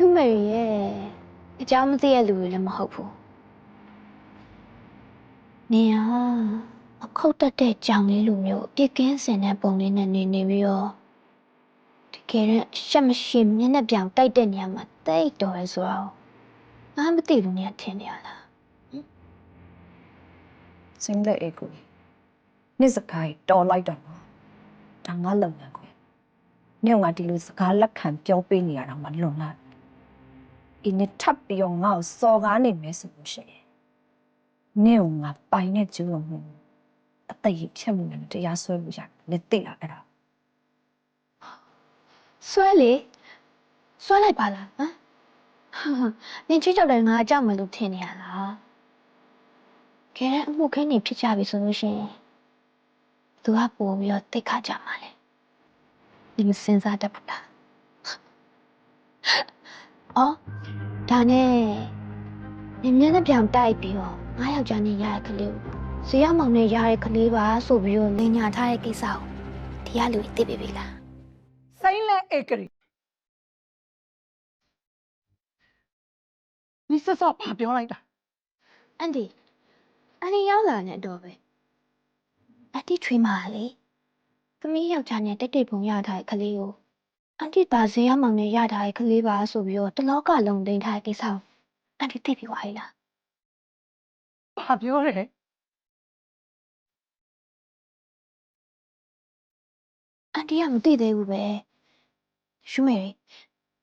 ဖြူမေရီရဲ့အကြောင်းမသိတဲ့လူတွေလည်းမဟုတ်ဘူး။နေဟာအခုတ်တက်တဲ့ကြောင်လေးလူမျိုးအပြစ်ကင်းစင်တဲ့ပုံလေးနဲ့နေနေပြီးတော့တကယ်တော့ရှက်မရှိမျက်နှာပြောင်တိုက်တဲ့နေရာမှာတိတ်တော်ရဲဆိုတော့ငါမသိဘူးနေရထင်နေရလားစင်းလက်အေကိုနေ့စကားကြီးတော်လိုက်တော့နော်ဒါငါလုပ်ငန်းခွင်နေ့ကငါဒီလိုစကားလက်ခံပြောပေးနေရတာမှလွန်လာ အင်းနဲ့ထပ်ပြီးတော့ငါ့ကိုစော်ကားနေမယ်ဆိုလို့ရှိရင်နေ့ကငါပိုင်တဲ့ကျူးလုံးမှုအသိရဖြတ်မှုနဲ့တရားစွဲလို့ရတယ်လက်သိတာအဲ့ဒါဆွဲလေဆွဲလိုက်ပါလားဟမ်ဟာနင်ချစ်ကြောက်တယ်ငါအကြောက်မလို့ထင်နေရလားခဲတဲ့အမှုခင်းနေဖြစ်ကြပြီဆိုလို့ရှိရင်သူကပို့ပြီးတော့တိတ်ခါကြမှာလေဒီမစင်စားတတ်ဘူးလားအော် ဒါနဲ့နင်မျက်နှာပြောင်တိုက်ပြီးတော့ငါယောက်ျားနဲ့ရတဲ့ကလေးကိုဇေယျမောင်နဲ့ရတဲ့ကလေးပါဆိုပြီးတော့လင်ညာထားတဲ့ကိစ္စကိုဒီကလူသိပြီပြီလားစိမ့်လက်ဧကရီဒီစစောဘာပြောလိုက်တာအန်ဒီအန်ဒီရောက်လာနေတော့ပဲအန်တီထွေးမာလေသမီးယောက်ျားနဲ့တိတ်တိတ်ပုံရထားတဲ့ကလေးကို အန်တီပါဇေယျမောင်နဲ့ရထားတဲ့ကလေးပါဆိုပြီးတော့တလောကလုံးသိမ်းထားတဲ့ကိစ္စကိုအန်တီသိပြီပါလေလားဘာပြောတယ်အန်တီကမသိသေးဘူးပဲရှူမေရီ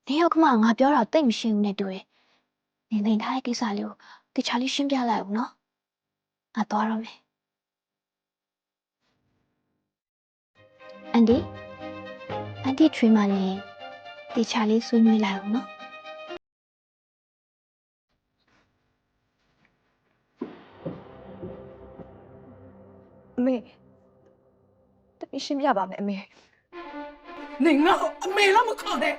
နေရောက်ကမှငါပြောတာတိတ်မရှင်းဘူးနဲ့တူတယ်နေသိမ်းထားတဲ့ကိစ္စလေးကိုတခြားလေးရှင်းပြလိုက်အောင်နော်ငါသွားတော့မယ်အန်ဒီ အန်တီထွေးမာနဲ့တခြားလေးဆွေးနွေးလိုက်အောင်နော်အမေတမီးရှင်းပြပါမယ်အမေနေငါ့ကိုအမေလို့မခေါ်နဲ့